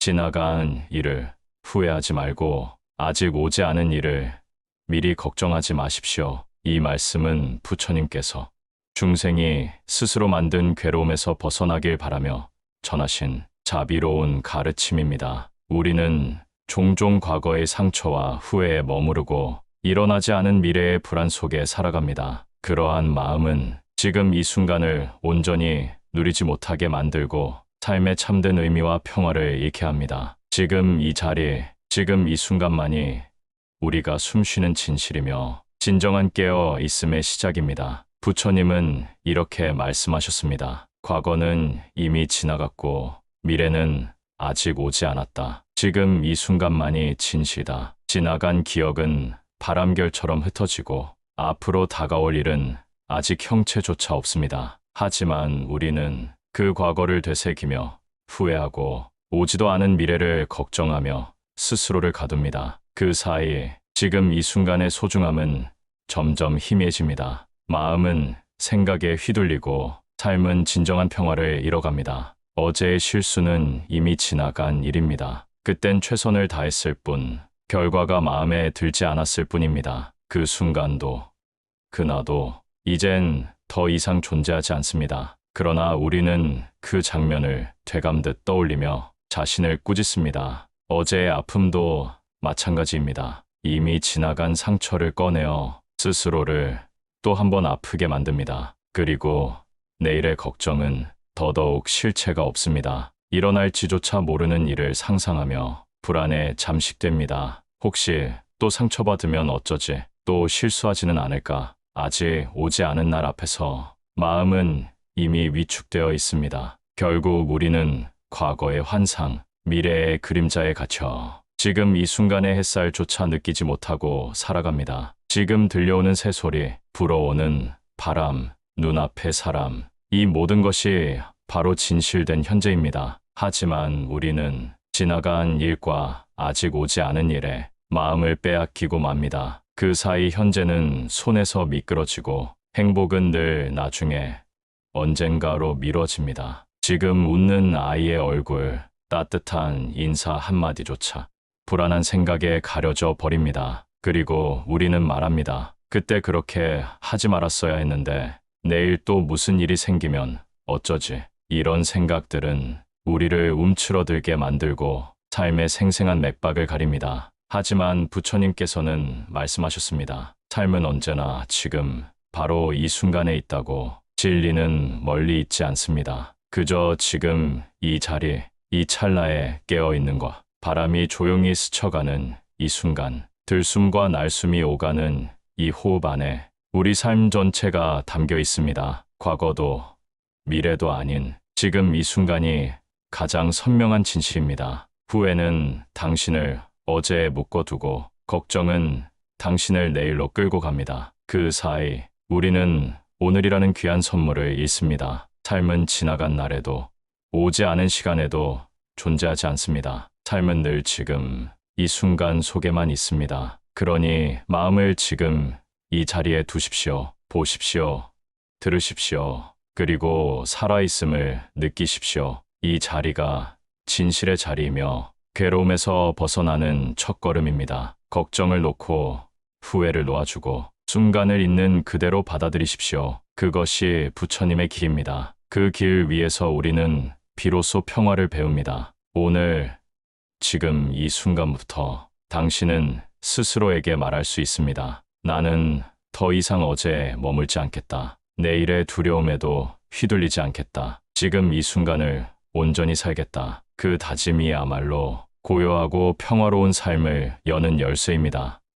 지나간 일을 후회하지 말고 아직 오지 않은 일을 미리 걱정하지 마십시오. 이 말씀은 부처님께서 중생이 스스로 만든 괴로움에서 벗어나길 바라며 전하신 자비로운 가르침입니다. 우리는 종종 과거의 상처와 후회에 머무르고 일어나지 않은 미래의 불안 속에 살아갑니다. 그러한 마음은 지금 이 순간을 온전히 누리지 못하게 만들고 삶의 참된 의미와 평화를 잃게 합니다. 지금 이 자리, 지금 이 순간만이 우리가 숨쉬는 진실이며 진정한 깨어 있음의 시작입니다. 부처님은 이렇게 말씀하셨습니다. 과거는 이미 지나갔고 미래는 아직 오지 않았다. 지금 이 순간만이 진실이다. 지나간 기억은 바람결처럼 흩어지고 앞으로 다가올 일은 아직 형체조차 없습니다. 하지만 우리는 그 과거를 되새기며 후회하고 오지도 않은 미래를 걱정하며 스스로를 가둡니다. 그 사이 지금 이 순간의 소중함은 점점 희미해집니다. 마음은 생각에 휘둘리고 삶은 진정한 평화를 잃어갑니다. 어제의 실수는 이미 지나간 일입니다. 그땐 최선을 다했을 뿐 결과가 마음에 들지 않았을 뿐입니다. 그 순간도 그 나도 이젠 더 이상 존재하지 않습니다. 그러나 우리는 그 장면을 되감듯 떠올리며 자신을 꾸짖습니다. 어제의 아픔도 마찬가지입니다. 이미 지나간 상처를 꺼내어 스스로를 또 한 번 아프게 만듭니다. 그리고 내일의 걱정은 더더욱 실체가 없습니다. 일어날지조차 모르는 일을 상상하며 불안에 잠식됩니다. 혹시 또 상처받으면 어쩌지? 또 실수하지는 않을까? 아직 오지 않은 날 앞에서 마음은 이미 위축되어 있습니다. 결국 우리는 과거의 환상, 미래의 그림자에 갇혀 지금 이 순간의 햇살조차 느끼지 못하고 살아갑니다. 지금 들려오는 새소리, 불어오는 바람, 눈앞의 사람, 이 모든 것이 바로 진실된 현재입니다. 하지만 우리는 지나간 일과 아직 오지 않은 일에 마음을 빼앗기고 맙니다. 그 사이 현재는 손에서 미끄러지고 행복은 늘 나중에 언젠가로 미뤄집니다. 지금 웃는 아이의 얼굴, 따뜻한 인사 한마디조차 불안한 생각에 가려져 버립니다. 그리고 우리는 말합니다. 그때 그렇게 하지 말았어야 했는데 내일 또 무슨 일이 생기면 어쩌지? 이런 생각들은 우리를 움츠러들게 만들고 삶의 생생한 맥박을 가립니다. 하지만 부처님께서는 말씀하셨습니다. 삶은 언제나 지금 바로 이 순간에 있다고 진리는 멀리 있지 않습니다. 그저 지금 이 자리, 이 찰나에 깨어 있는 것, 바람이 조용히 스쳐가는 이 순간, 들숨과 날숨이 오가는 이 호흡 안에 우리 삶 전체가 담겨 있습니다. 과거도 미래도 아닌 지금 이 순간이 가장 선명한 진실입니다. 후회는 당신을 어제에 묶어두고 걱정은 당신을 내일로 끌고 갑니다. 그 사이 우리는 오늘이라는 귀한 선물을 잃습니다. 삶은 지나간 날에도 오지 않은 시간에도 존재하지 않습니다. 삶은 늘 지금 이 순간 속에만 있습니다. 그러니 마음을 지금 이 자리에 두십시오. 보십시오. 들으십시오. 그리고 살아있음을 느끼십시오. 이 자리가 진실의 자리이며 괴로움에서 벗어나는 첫걸음입니다. 걱정을 놓고 후회를 놓아주고 순간을 있는 그대로 받아들이십시오. 그것이 부처님의 길입니다. 그 길 위에서 우리는 비로소 평화를 배웁니다. 오늘, 지금 이 순간부터 당신은 스스로에게 말할 수 있습니다. 나는 더 이상 어제에 머물지 않겠다. 내일의 두려움에도 휘둘리지 않겠다. 지금 이 순간을 온전히 살겠다. 그 다짐이야말로 고요하고 평화로운 삶을 여는 열쇠입니다.